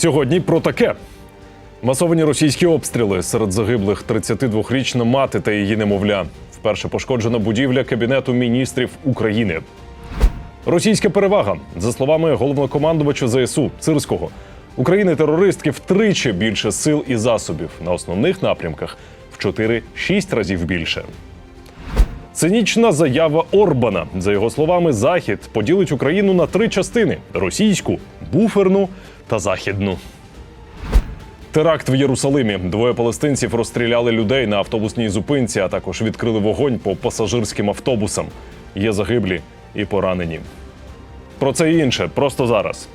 Сьогодні про таке. Масовані російські обстріли серед загиблих 32-річна мати та її немовля. Вперше пошкоджена будівля Кабінету міністрів України. Російська перевага, за словами головнокомандувача ЗСУ Цирського, України терористки втричі більше сил і засобів на основних напрямках в 4-6 разів більше. Цинічна заява Орбана. За його словами, Захід поділить Україну на три частини: російську, буферну та західну. Теракт в Єрусалимі. Двоє палестинців розстріляли людей на автобусній зупинці, а також відкрили вогонь по пасажирським автобусам. Є загиблі і поранені. Про це і інше просто зараз.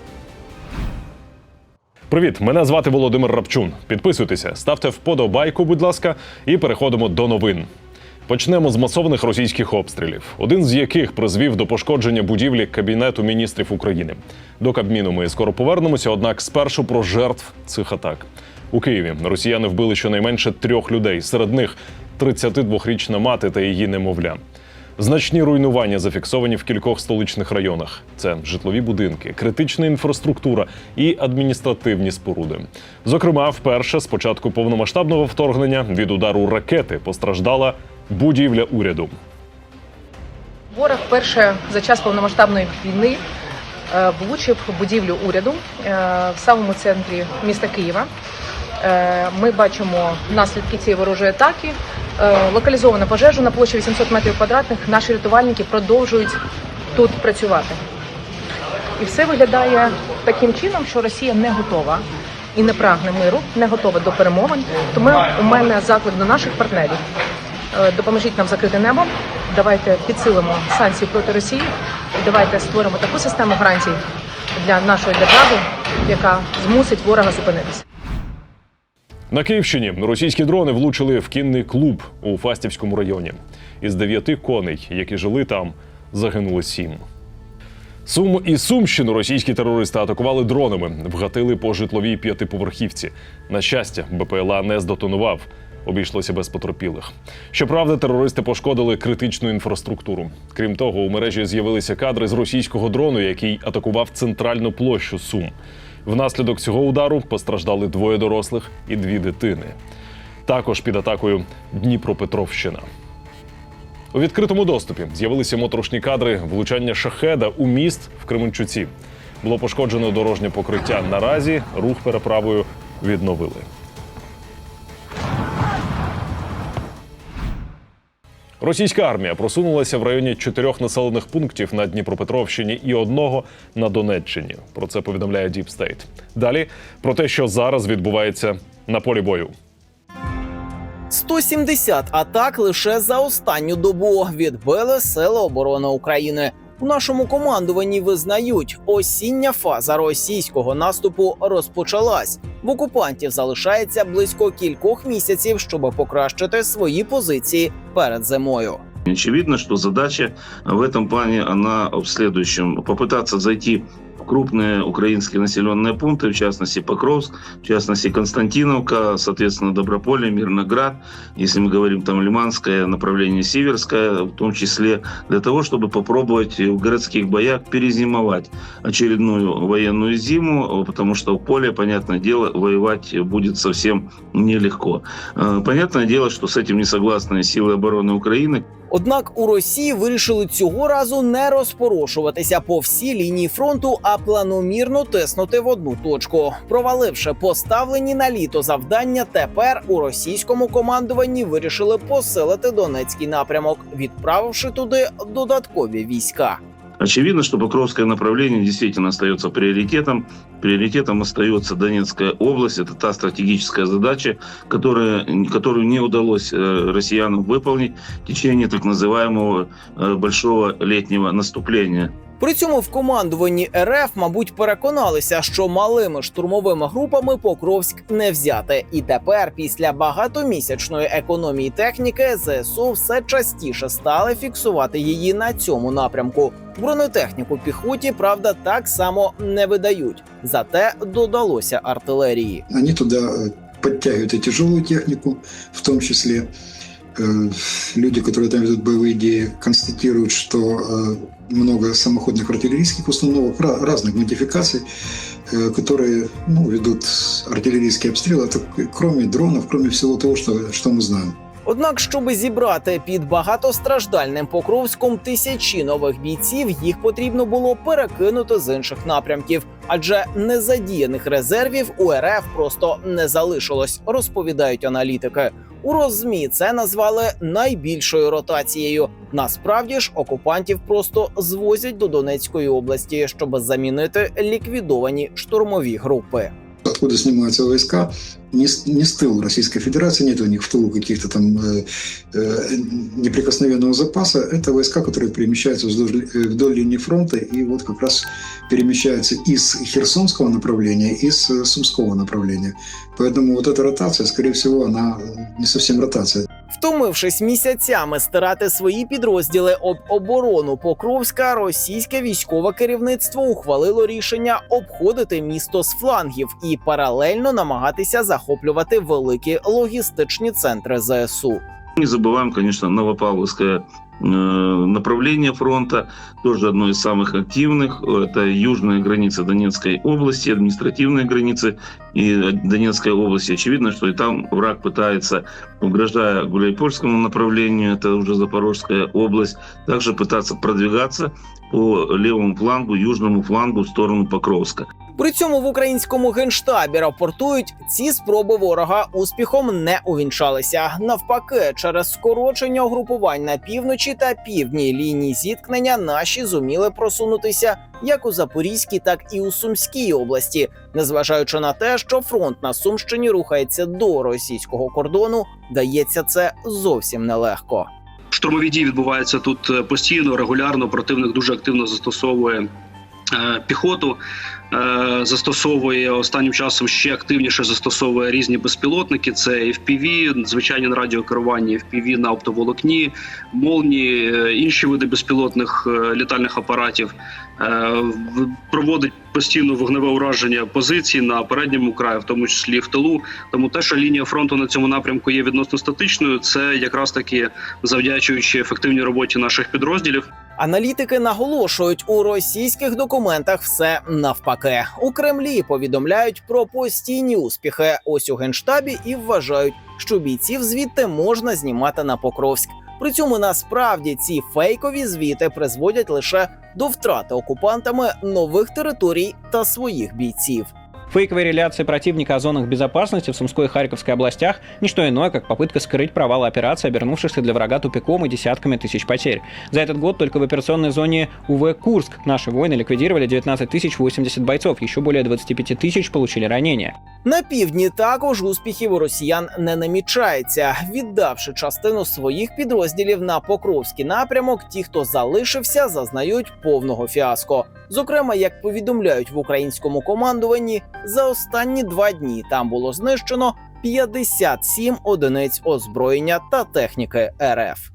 Привіт, мене звати Володимир Рапчун. Підписуйтеся, ставте вподобайку, будь ласка, і переходимо до новин. Почнемо з масованих російських обстрілів, один з яких призвів до пошкодження будівлі Кабінету міністрів України. До Кабміну ми скоро повернемося, однак спершу про жертв цих атак. У Києві росіяни вбили щонайменше трьох людей. Серед них 32-річна мати та її немовля. Значні руйнування зафіксовані в кількох столичних районах. Це житлові будинки, критична інфраструктура і адміністративні споруди. Зокрема, вперше з початку повномасштабного вторгнення від удару ракети постраждала будівля уряду. Ворог вперше за час повномасштабної війни е, влучив будівлю уряду е, в самому центрі міста Києва. Е, Ми бачимо наслідки цієї ворожої атаки. Локалізовано пожежу на площі 800 метрів квадратних. Наші рятувальники продовжують тут працювати. І все виглядає таким чином, що Росія не готова і не прагне миру, не готова до перемовин. Тому у мене заклик до наших партнерів. Е, Допоможіть нам закрити небо. Давайте підсилимо санкції проти Росії. І давайте створимо таку систему гарантій для нашої держави, яка змусить ворога зупинитися. На Київщині російські дрони влучили в кінний клуб у Фастівському районі. Із дев'яти коней, які жили там, загинули сім. Сум і Сумщину російські терористи атакували дронами, вгатили по житловій п'ятиповерхівці. На щастя, БПЛА не здетонував. Обійшлося без потерпілих. Щоправда, терористи пошкодили критичну інфраструктуру. Крім того, у мережі з'явилися кадри з російського дрону, який атакував центральну площу Сум. Внаслідок цього удару постраждали двоє дорослих і дві дитини. Також під атакою Дніпропетровщина. У відкритому доступі з'явилися моторошні кадри влучання шахеда у міст в Кременчуці. Було пошкоджено дорожнє покриття. Наразі рух переправою відновили. Російська армія просунулася в районі чотирьох населених пунктів на Дніпропетровщині і одного на Донеччині. Про це повідомляє Deep State. Далі про те, що зараз відбувається на полі бою. 170 атак лише за останню добу відбили Сили оборони України. У нашому командуванні визнають, осіння фаза російського наступу розпочалась. В окупантів залишається близько кількох місяців, щоб покращити свої позиції перед зимою. Очевидно, что задача в этом плане, она в следующем. Попытаться зайти крупные украинские населенные пункты, в частности Покровск, в частности Константиновка, соответственно Доброполье, Мирноград, если мы говорим там Лиманское направление, Сиверское, в том числе для того, чтобы попробовать в городских боях перезимовать очередную военную зиму, потому что в поле, понятное дело, воевать будет совсем нелегко. Э, Понятное дело, что с этим не согласны силы обороны Украины, Однак у Росії вирішили цього разу не розпорошуватися по всій лінії фронту, а планомірно тиснути в одну точку. Проваливши поставлені на літо завдання, тепер у російському командуванні вирішили посилити Донецький напрямок, відправивши туди додаткові війська. Очевидно, что Покровское направление действительно остается приоритетом. Приоритетом остается Донецкая область. Это та стратегическая задача, которая, которую не удалось э, россиянам выполнить в течение так называемого э, большого летнего наступления. При цьому в командуванні РФ, мабуть, переконалися, що малими штурмовими групами Покровськ не взяти. І тепер, після багатомісячної економії техніки, ЗСУ все частіше стали фіксувати її на цьому напрямку. Бронетехніку піхоті, правда, так само не видають. Зате додалося артилерії. Они туда э, подтягивают и тяжелую в том числе. Э, Люди, которые там ведут боевые идеи, констатируют, что э, много самоходных артиллерийских установок, ра- разных модификаций. э, которые ну, ведут артиллерийский обстрел. Это кроме дронов, кроме всего того, что, что мы знаем. Однак, щоби зібрати під багатостраждальним Покровськом тисячі нових бійців, їх потрібно було перекинути з інших напрямків, адже незадіяних резервів у РФ просто не залишилось, розповідають аналітики. У розмі це назвали найбільшою ротацією. Насправді ж окупантів просто звозять до Донецької області, щоб замінити ліквідовані штурмові групи. Откуда снимаются войска? Не, не с тыла Российской Федерации, нет у них в тылу каких-то там э, э, неприкосновенного запаса. Это войска, которые перемещаются вдоль, э, вдоль линии фронта и вот как раз перемещаются из Херсонского направления, и с э, Сумского направления. Поэтому вот эта ротация, скорее всего, она не совсем ротация. Втомившись місяцями стирати свої підрозділи об оборону Покровська, російське військове керівництво ухвалило рішення обходити місто з флангів і паралельно намагатися захоплювати великі логістичні центри ЗСУ. Не забываем, конечно, Новопавловское направление фронта, тоже одно из самых активных. Это южная граница Донецкой области, административные границы и Донецкой области. Очевидно, что и там враг пытается, угрожая Гуляйпольскому направлению, это уже Запорожская область, также пытаться продвигаться по левому флангу, южному флангу в сторону Покровска. При цьому в українському генштабі рапортують, ці спроби ворога успіхом не увінчалися. Навпаки, через скорочення угрупувань на півночі та півдній лінії зіткнення наші зуміли просунутися як у Запорізькій, так і у Сумській області, незважаючи на те, що фронт на Сумщині рухається до російського кордону, дається це зовсім нелегко. Штурмові дії відбуваються тут е, постійно, регулярно. Противник дуже активно застосовує е, піхоту. Е, Застосовує останнім часом ще активніше застосовує різні безпілотники. Це FPV, звичайні на радіокеруванні, FPV на оптоволокні, молні, е, інші види безпілотних е, літальних апаратів. Проводить постійно вогневе ураження позицій на передньому краї, в тому числі в тилу. Тому те, що лінія фронту на цьому напрямку є відносно статичною, це якраз таки завдячуючи ефективній роботі наших підрозділів. Аналітики наголошують, у російських документах все навпаки. У Кремлі повідомляють про постійні успіхи. Ось у генштабі і вважають, що бійців звідти можна знімати на Покровськ. При цьому насправді ці фейкові звіти призводять лише до втрати окупантами нових територій та своїх бійців. Фейковые реляции противника о зонах безопасности в Сумской и Харьковской областях – не что иное, как попытка скрыть провал операции, обернувшихся для врага тупиком и десятками тысяч потерь. За этот год только в операционной зоне УВ «Курск» наши воины ликвидировали 19 тысяч 80 бойцов, еще более 25 тысяч получили ранения. На півдні також успіхів у росіян не намічається. Віддавши частину своїх підрозділів на Покровський напрямок, ті, хто залишився, зазнають повного фіаско. Зокрема, як повідомляють в українському командуванні, за останні два дні там було знищено 57 одиниць озброєння та техніки РФ.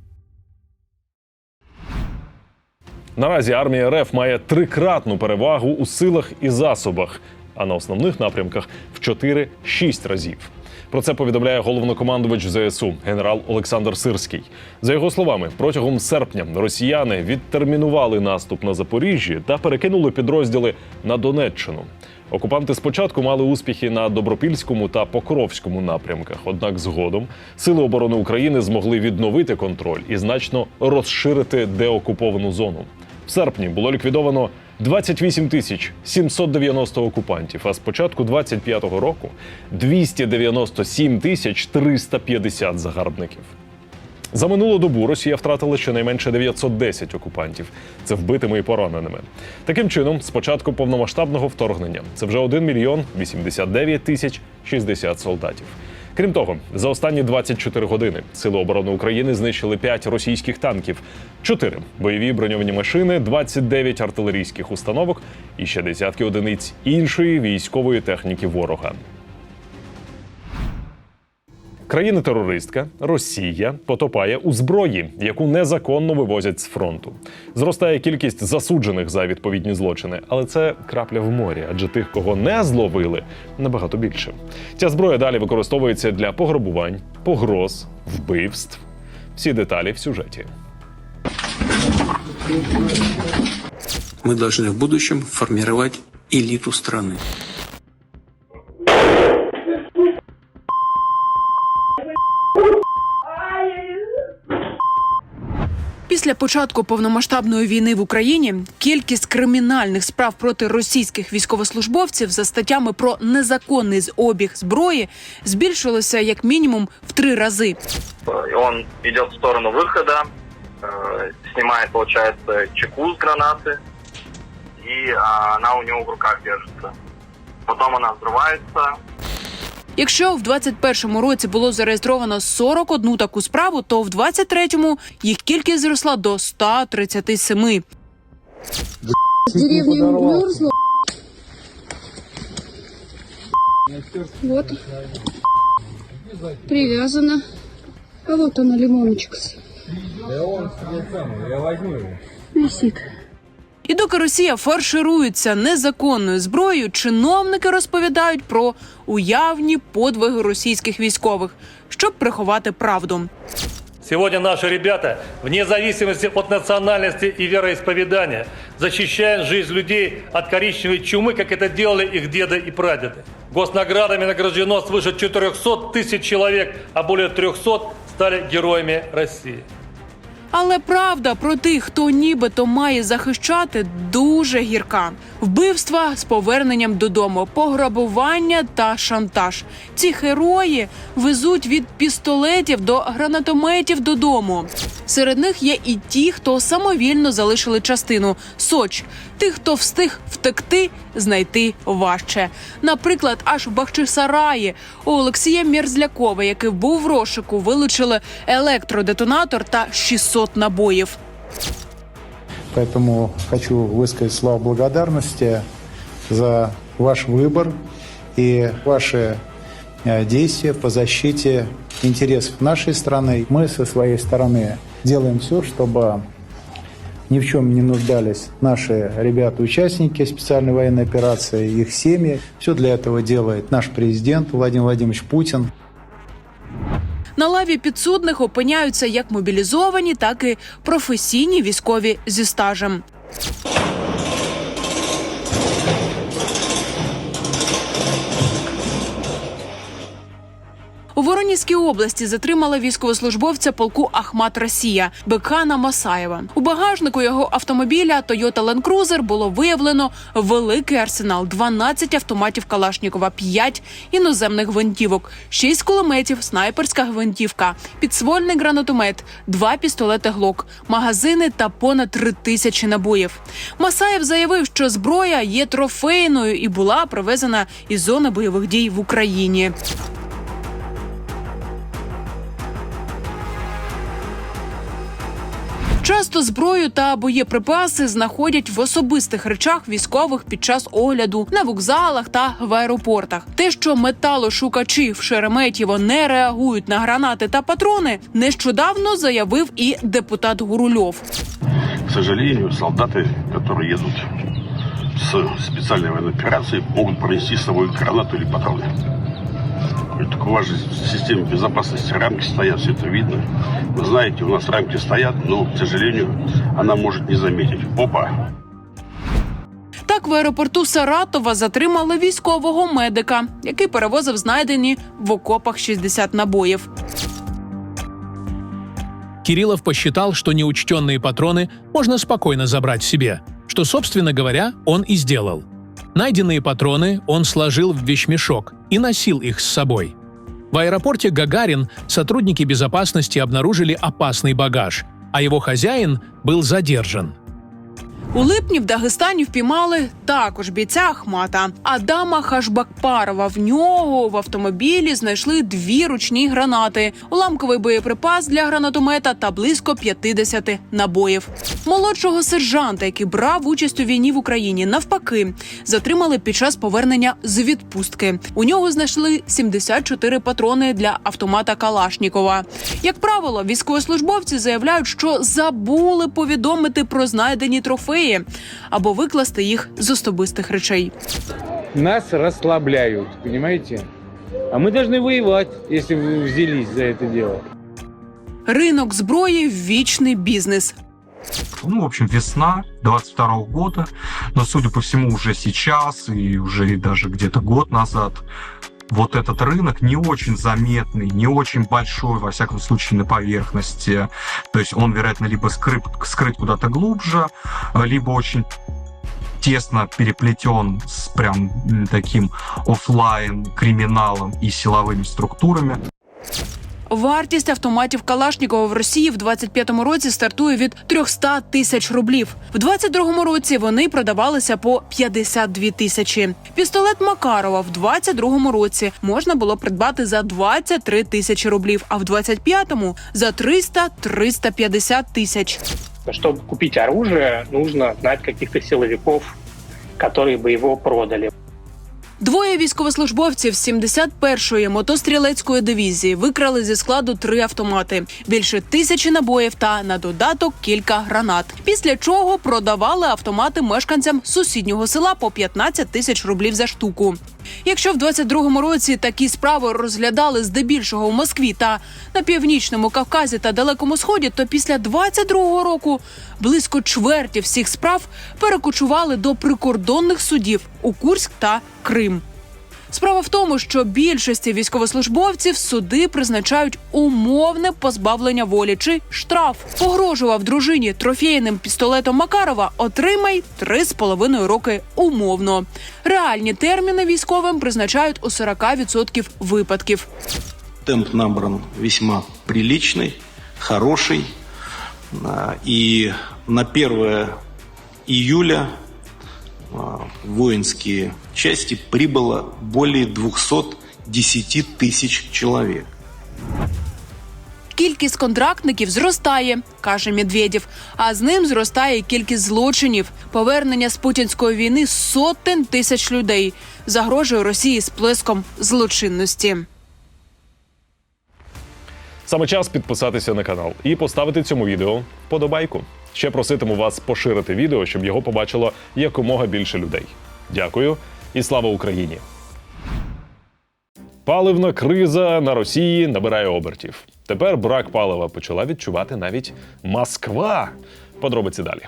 Наразі армія РФ має трикратну перевагу у силах і засобах, а на основних напрямках в 4-6 разів. Про це повідомляє головнокомандувач ЗСУ генерал Олександр Сирський. За його словами, протягом серпня росіяни відтермінували наступ на Запоріжжі та перекинули підрозділи на Донеччину. Окупанти спочатку мали успіхи на Добропільському та Покровському напрямках. Однак згодом сили оборони України змогли відновити контроль і значно розширити деокуповану зону. В серпні було ліквідовано 28 тисяч 790 окупантів, а з початку 25-го року 297 тисяч 350 загарбників. За минулу добу Росія втратила щонайменше 910 окупантів. Це вбитими і пораненими. Таким чином, з початку повномасштабного вторгнення це вже 1 мільйон 89 тисяч 60 солдатів. Крім того, за останні 24 години Сили оборони України знищили 5 російських танків, 4 бойові броньовані машини, 29 артилерійських установок і ще десятки одиниць іншої військової техніки ворога. Країна-терористка Росія потопає у зброї, яку незаконно вивозять з фронту. Зростає кількість засуджених за відповідні злочини, але це крапля в морі, адже тих, кого не зловили, набагато більше. Ця зброя далі використовується для пограбувань, погроз, вбивств. Всі деталі в сюжеті. Мы должны в будущем формировать элиту страны. Після початку повномасштабної війни в Україні кількість кримінальних справ проти російських військовослужбовців за статтями про незаконний обіг зброї збільшилося як мінімум в три рази. И он идет в сторону выхода, э, снимает, получается, чеку с гранаты, и а, она у него в руках держится. Потом она взрывается, Якщо в 21-му році було зареєстровано 41 таку справу, то в 23-му їх кількість зросла до 137. деревни мерзла. Вот. Привязана. А вот она, лимоночка. Висит. І доки Росія фарширується незаконною зброєю, чиновники розповідають про уявні подвиги російських військових, щоб приховати правду. Сегодня наши ребята, вне зависимости от национальности и вероисповедания, защищают жизнь людей от коричневой чумы, как это делали их деды и прадеды. Госнаградами награждено свыше 400 тысяч человек, а более 300 стали героями России. Але правда про тих, хто нібито має захищати, дуже гірка: вбивства з поверненням додому, пограбування та шантаж. Ці герої везуть від пістолетів до гранатометів додому. Серед них є і ті, хто самовільно залишили частину Соч. Тих, хто встиг втекти, знайти важче. Наприклад, аж в Бахчисараї у Олексія Мерзлякова, який був в розшуку, вилучили електродетонатор та 600 набоїв. Поэтому хочу высказать слова благодарности за ваш выбор и ваши э, действия по защите интересов нашей страны. Мы со своей стороны делаем все, чтобы ни в чем не нуждались наши ребята-участники специальной военной операции, их семьи. Все для этого делает наш президент Владимир Владимирович Путин. На лаві підсудних опиняються як мобілізовані, так і професійні військові зі стажем. У Воронізькій області затримали військовослужбовця полку Ахмат Росія Бекана Масаєва. У багажнику його автомобіля Toyota Land Cruiser було виявлено великий арсенал: 12 автоматів Калашнікова, 5 іноземних гвинтівок, 6 кулеметів, снайперська гвинтівка, підствольний гранатомет, 2 пістолети Глок, магазини та понад 3 тисячі набоїв. Масаєв заявив, що зброя є трофейною і була привезена із зони бойових дій в Україні. Часто зброю та боєприпаси знаходять в особистих речах військових під час огляду на вокзалах та в аеропортах. Те, що металошукачі в Шереметьєво не реагують на гранати та патрони, нещодавно заявив і депутат Гурульов. К сожалению, солдаты, которые едут с специальной военной операции, могут пронести с собой гранату или патроны. И Так у вас же в системе безопасности рамки стоят, все это видно. Вы знаете, у нас рамки стоят, но, к сожалению, она может не заметить. Опа! Так в аеропорту Саратова затримали військового медика, який перевозив знайдені в окопах 60 набоїв. Кириллов посчитал, что неучтенные патроны можно спокойно забрать себе, что, собственно говоря, он и сделал. Найденные патроны он сложил в вещмешок и носил их с собой. В аэропорте Гагарин сотрудники безопасности обнаружили опасный багаж, а его хозяин был задержан. У липні в Дагестані впіймали також бійця Ахмата Адама Хашбакпарова. В нього в автомобілі знайшли дві ручні гранати, уламковий боєприпас для гранатомета та близько 50 набоїв. Молодшого сержанта, який брав участь у війні в Україні, навпаки, затримали під час повернення з відпустки. У нього знайшли 74 патрони для автомата Калашнікова. Як правило, військовослужбовці заявляють, що забули повідомити про знайдені трофеї або викласти їх з особистих речей. Нас расслабляют, понимаете? А мы должны воевать, если вы взялись за это дело. Ринок зброї вічний бізнес. ну, в общем, весна 22 года, но, судя по всему, уже сейчас и уже и даже где-то год назад вот этот рынок не очень заметный, не очень большой, во всяком случае, на поверхности. То есть он, вероятно, либо скрыт, скрыт куда-то глубже, либо очень тесно переплетен с прям таким офлайн криминалом и силовыми структурами. Вартість автоматів Калашнікова в Росії в 25-му році стартує від 300 тисяч рублів. В 22-му році вони продавалися по 52 тисячі. Пістолет Макарова в 22-му році можна було придбати за 23 тисячі рублів, а в 25-му – за 300-350 тисяч. Чтобы купить оружие, нужно знать каких-то силовиков, которые бы его продали. Двоє військовослужбовців 71-ї мотострілецької дивізії викрали зі складу три автомати, більше тисячі набоїв та на додаток кілька гранат. Після чого продавали автомати мешканцям сусіднього села по 15 тисяч рублів за штуку. Якщо в 22-му році такі справи розглядали здебільшого в Москві та на північному Кавказі та Далекому Сході, то після 22-го року близько чверті всіх справ перекочували до прикордонних судів у Курськ та Крим. Справа в тому, що більшості військовослужбовців суди призначають умовне позбавлення волі чи штраф. Погрожував дружині трофейним пістолетом Макарова. Отримай три з половиною роки умовно. Реальні терміни військовим призначають у 40% випадків. Темп набран весьма приличный, хороший. И на 1 июля а, в воинские части прибыло более 210 тысяч человек. Кількість контрактників зростає, каже Медведєв. А з ним зростає кількість злочинів. Повернення з путінської війни сотень тисяч людей загрожує Росії сплеском злочинності. Саме час підписатися на канал і поставити цьому відео вподобайку. Ще проситиму вас поширити відео, щоб його побачило якомога більше людей. Дякую і слава Україні! Паливна криза на Росії набирає обертів. Тепер брак палива почала відчувати навіть Москва. Подробиці далі.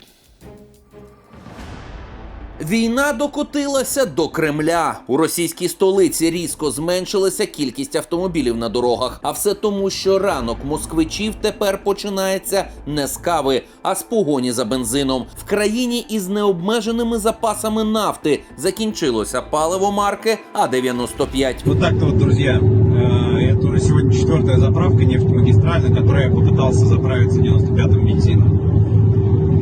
Війна докотилася до Кремля. У російській столиці різко зменшилася кількість автомобілів на дорогах. А все тому, що ранок москвичів тепер починається не з кави, а з погоні за бензином. В країні із необмеженими запасами нафти закінчилося паливо марки А-95. Вот так-то вот, друзья. Э, Это уже сегодня четвертая заправка нефтемагистральная, на которой я попытался заправиться 95-м бензином.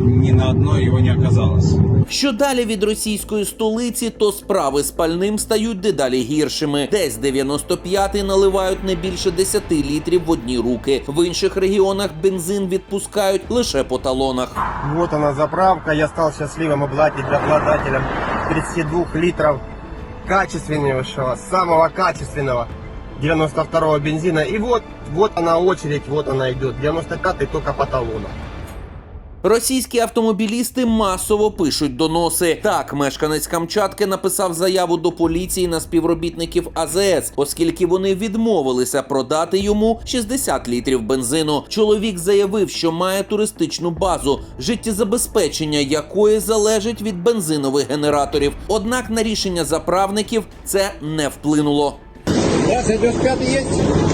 Ни на одной его не оказалось. Що далі від російської столиці, то справи з пальним стають дедалі гіршими. Десь 95-й наливають не більше 10 літрів в одні руки. В інших регіонах бензин відпускають лише по талонах. Вот она заправка. Я стал счастливым обладателем, обладателем 32 литров качественнейшего, самого качественного 92-го бензина. И вот, вот она очередь, вот она идет. 95-й только по талону. Російські автомобілісти масово пишуть доноси. Так, мешканець Камчатки написав заяву до поліції на співробітників АЗС, оскільки вони відмовилися продати йому 60 літрів бензину. Чоловік заявив, що має туристичну базу, життєзабезпечення якої залежить від бензинових генераторів. Однак на рішення заправників це не вплинуло. 95 есть?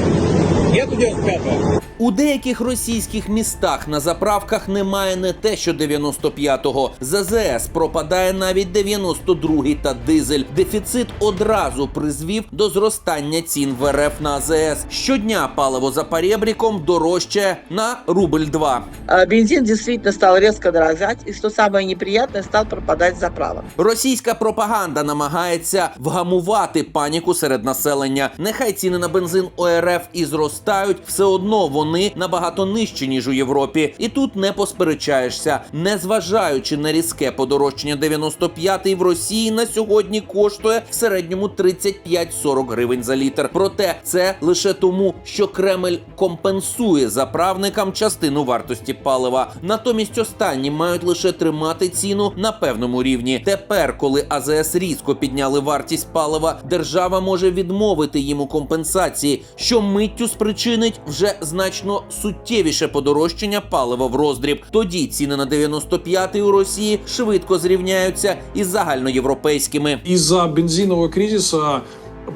Нету 95-го? У деяких російських містах на заправках немає не те, що 95-го. З АЗС пропадає навіть 92-й та дизель. Дефіцит одразу призвів до зростання цін в РФ на АЗС. Щодня паливо за перебріком дорожче на рубль 2. А, Бензин действительно стал резко дорожать, и что самое неприятное, стал пропадать заправок. Російська пропаганда намагається вгамувати паніку серед населення. Нехай ціни на бензин ОРФ і зростають, все одно вони набагато нижчі ніж у Європі. І тут не посперечаєшся. Незважаючи на різке подорожчання 95-й в Росії на сьогодні коштує в середньому 35-40 гривень за літр. Проте це лише тому, що Кремль компенсує заправникам частину вартості палива. Натомість останні мають лише тримати ціну на певному рівні. Тепер, коли АЗС різко підняли вартість палива, держава може відмовити їм у компенсації, що миттю спричинить спричинить вже значно суттєвіше подорожчання палива в роздріб. Тоді ціни на 95-й у Росії швидко зрівняються із загальноєвропейськими. Из-за бензинового кризиса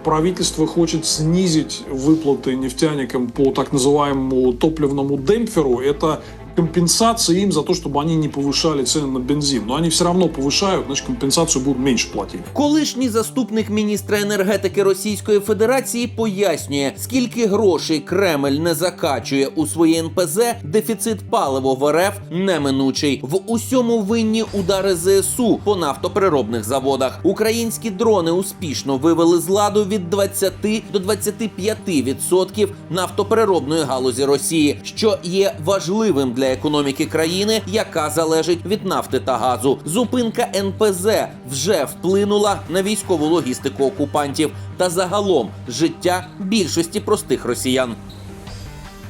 правительство хочет снизить выплаты нефтяникам по так называемому топливному демпферу. Это компенсация им за то, чтобы они не повышали цены на бензин. Но они все равно повышают, значит компенсацию будут меньше платить. Колишній заступник міністра енергетики Російської Федерації пояснює, скільки грошей Кремль не закачує у своє НПЗ, дефіцит палива в РФ неминучий. В усьому винні удари ЗСУ по нафтопереробних заводах. Українські дрони успішно вивели з ладу від 20 до 25% нафтопереробної галузі Росії, що є важливим для економіки країни, яка залежить від нафти та газу. Зупинка НПЗ вже вплинула на військову логістику окупантів та загалом життя більшості простих росіян.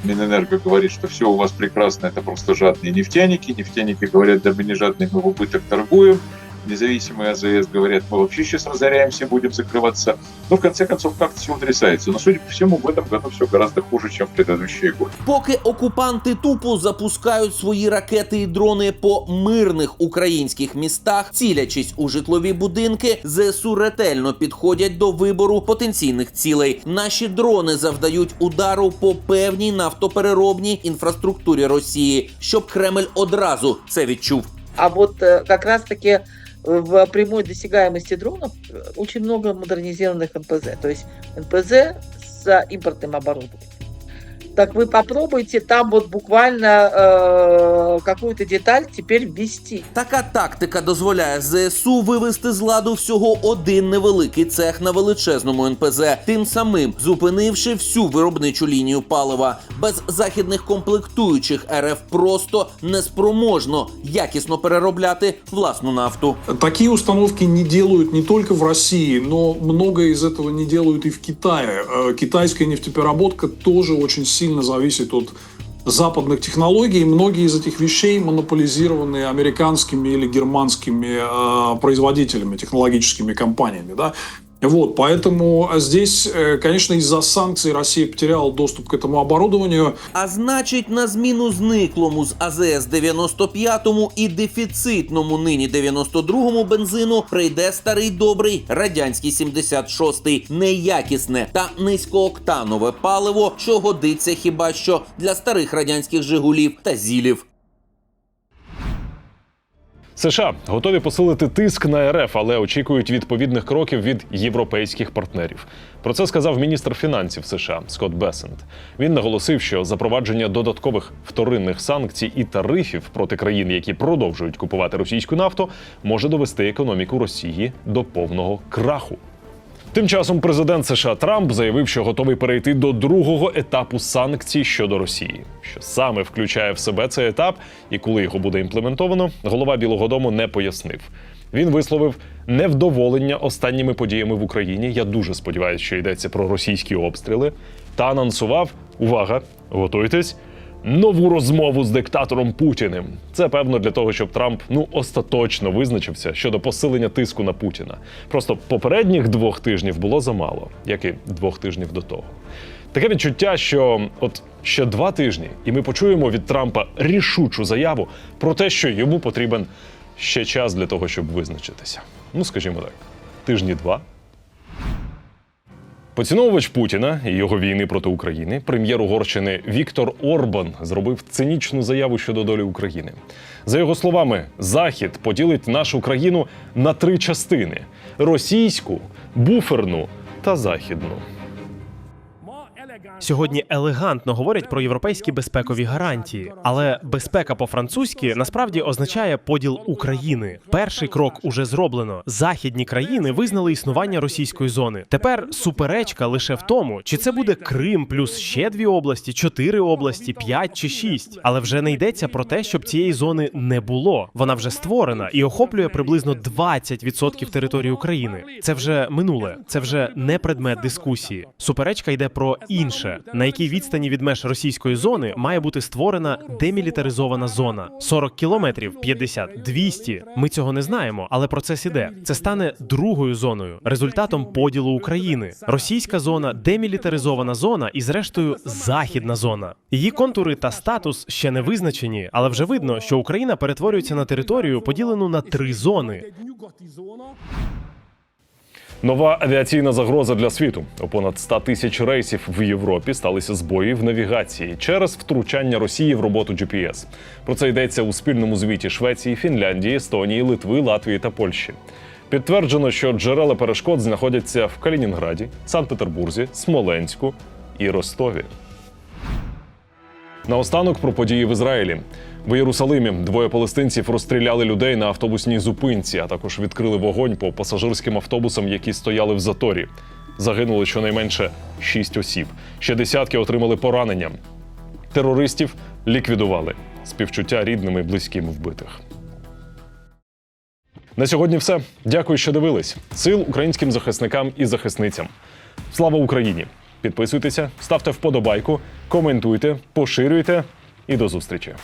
Минэнерго говорит, что все у вас прекрасно, это просто жадные нефтяники. Нефтяники говорят, да мы не жадные, мы в убыток торгуем. Независимые АЗС говорят, мы вообще сейчас разоряемся, будем закрываться. Но в конце концов как-то все утрясается. Но судя по всему, в этом году все гораздо хуже, чем в предыдущие годы. Поки окупанти тупо запускають свої ракети і дрони по мирних українських містах, цілячись у житлові будинки, ЗСУ ретельно підходять до вибору потенційних цілей. Наші дрони завдають удару по певній нафтопереробній інфраструктурі Росії, щоб Кремль одразу це відчув. А вот э, как раз-таки в прямой досягаемости дронов э, очень много модернизированных НПЗ. То есть НПЗ с импортным оборудованием. Так вы попробуйте там вот буквально э, какую-то деталь теперь ввести. Така тактика дозволяє ЗСУ вивести з ладу всього один невеликий цех на величезному НПЗ, тим самим зупинивши всю виробничу лінію палива. Без західних комплектуючих РФ просто неспроможно якісно переробляти власну нафту. Такие установки не делают не только в России, но многое из этого не делают и в Китае. Э, Китайская нефтепереработка тоже очень сильно зависит от западных технологий. Многие из этих вещей монополизированы американскими или германскими э, производителями, технологическими компаниями. Да? Вот, поэтому здесь, э, конечно, из-за санкций Россия потеряла доступ к этому оборудованию. А значить, на зміну зниклому з АЗС 95-му і дефіцитному нині 92-му бензину прийде старий добрий радянський 76-й, неякісне та низькооктанове паливо, що годиться хіба що для старих радянських Жигулів та зілів. США готові посилити тиск на РФ, але очікують відповідних кроків від європейських партнерів. Про це сказав міністр фінансів США Скотт Бесент. Він наголосив, що запровадження додаткових вторинних санкцій і тарифів проти країн, які продовжують купувати російську нафту, може довести економіку Росії до повного краху. Тим часом президент США Трамп заявив, що готовий перейти до другого етапу санкцій щодо Росії. Що саме включає в себе цей етап і коли його буде імплементовано, голова Білого Дому не пояснив. Він висловив невдоволення останніми подіями в Україні. Я дуже сподіваюся, що йдеться про російські обстріли, та анонсував увага, готуйтесь. Нову розмову з диктатором Путіним. Це певно для того, щоб Трамп ну остаточно визначився щодо посилення тиску на Путіна. Просто попередніх двох тижнів було замало, як і двох тижнів до того. Таке відчуття, що от ще два тижні, і ми почуємо від Трампа рішучу заяву про те, що йому потрібен ще час для того, щоб визначитися. Ну, скажімо так, тижні два. Поціновувач Путіна і його війни проти України, прем'єр Угорщини Віктор Орбан зробив цинічну заяву щодо долі України. За його словами, Захід поділить нашу країну на три частини: російську, буферну та західну. Сьогодні елегантно говорять про європейські безпекові гарантії, але безпека по-французьки насправді означає поділ України. Перший крок уже зроблено. Західні країни визнали існування російської зони. Тепер суперечка лише в тому, чи це буде Крим плюс ще дві області, чотири області, п'ять чи шість. Але вже не йдеться про те, щоб цієї зони не було. Вона вже створена і охоплює приблизно 20% території України. Це вже минуле, це вже не предмет дискусії. Суперечка йде про інше. Перше, на якій відстані від меж російської зони має бути створена демілітаризована зона 40 кілометрів, 50, 200. Ми цього не знаємо, але процес іде. Це стане другою зоною, результатом поділу України. Російська зона демілітаризована зона і, зрештою, західна зона. Її контури та статус ще не визначені, але вже видно, що Україна перетворюється на територію, поділену на три зони. Нова авіаційна загроза для світу. У понад 100 тисяч рейсів в Європі сталися збої в навігації через втручання Росії в роботу GPS. Про це йдеться у спільному звіті Швеції, Фінляндії, Естонії, Литви, Латвії та Польщі. Підтверджено, що джерела перешкод знаходяться в Калінінграді, Санкт-Петербурзі, Смоленську і Ростові. Наостанок про події в Ізраїлі. В Єрусалимі двоє палестинців розстріляли людей на автобусній зупинці, а також відкрили вогонь по пасажирським автобусам, які стояли в заторі. Загинули щонайменше шість осіб. Ще десятки отримали поранення. Терористів ліквідували. Співчуття рідним і близьким вбитих. На сьогодні все. Дякую, що дивились. Сил українським захисникам і захисницям. Слава Україні! Підписуйтеся, ставте вподобайку, коментуйте, поширюйте і до зустрічі.